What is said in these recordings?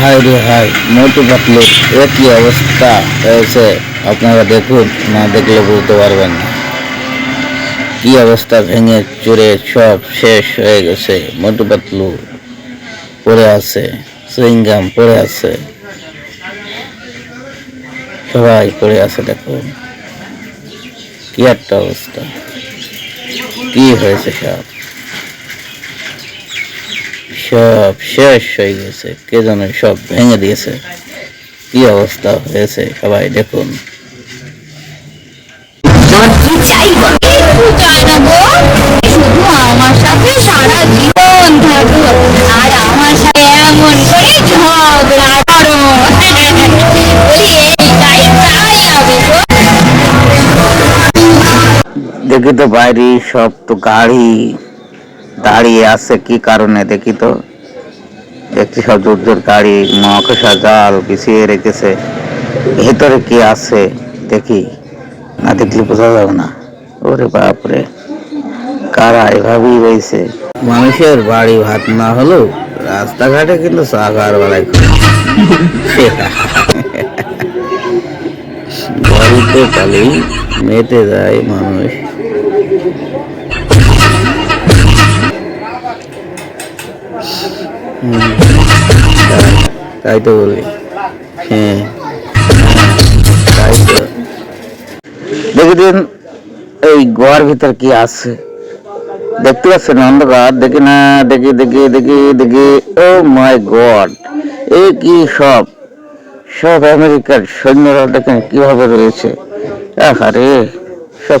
High রে high Motu Patlu একই অবস্থা হয়েছে। আপনারা দেখুন, না দেখলে বুঝতে পারবেন না। কি অবস্থা ভেঙে চুরে সব শেষ হয়ে গেছে। মোটু পাতলু পড়ে আছে সুইংগাম পড়ে আছে। সবাই পড়ে আছে, দেখুন। কি একটা অবস্থা। কি হয়েছে সব? সব শেষ হয়ে গেছে। কে যেন সব ভেঙে দিয়েছে। কি অবস্থা হয়েছে সবাই দেখুন। দেখি তো বাইরে সব তো গাড়ি। দাঁড়িয়ে আছে, কি কারণে দেখি তো? দেখছি সব জোর জোর গাড়ি মহাকাশা জাল বিছিয়ে রেখেছে। ভেতরে কি আছে দেখি? না দেখলে বোঝা যাবে না। ওরে বাপরে, কারা এভাবেই রয়েছে? মানুষের বাড়ি ভাত না হলেও রাস্তাঘাটে কিন্তু সাগার বেলায় বাড়িতে কালেই মেতে যায় মানুষ। তাই- তো বলি। হ্যাঁ। তাই তো। দেখি এই গোয়ার ভিতর কি আছে। দেখতে পাচ্ছেন অন্ধকার, দেখি না, দেখি দেখি দেখি দেখি। ও মাই গড, এ কি সব? সব আমেরিকার সৈন্যরা দেখেন কীভাবে রয়েছে। আরে সব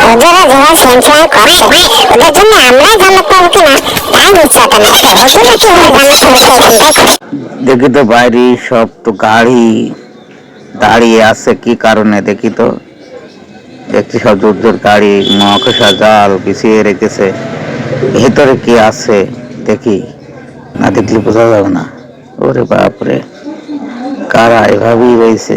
যারা ওদের জন্য আমরা জান্নাত পাবো কিনা, তাই বুঝছে ওটা না ওদেরা কীভাবে জান্নাত পাবো করে দেখি তো বাইরে সব তো গাড়ি দাঁড়িয়ে আছে, কি কারণে দেখি তো? দেখছি সব জোর জোর গাড়ি মহাকাশা জাল বিছিয়ে রেখেছে। ভেতরে কি আছে দেখি? না দেখলে বোঝা যাবে না। ওরে বাপরে, কারা এভাবেই রয়েছে?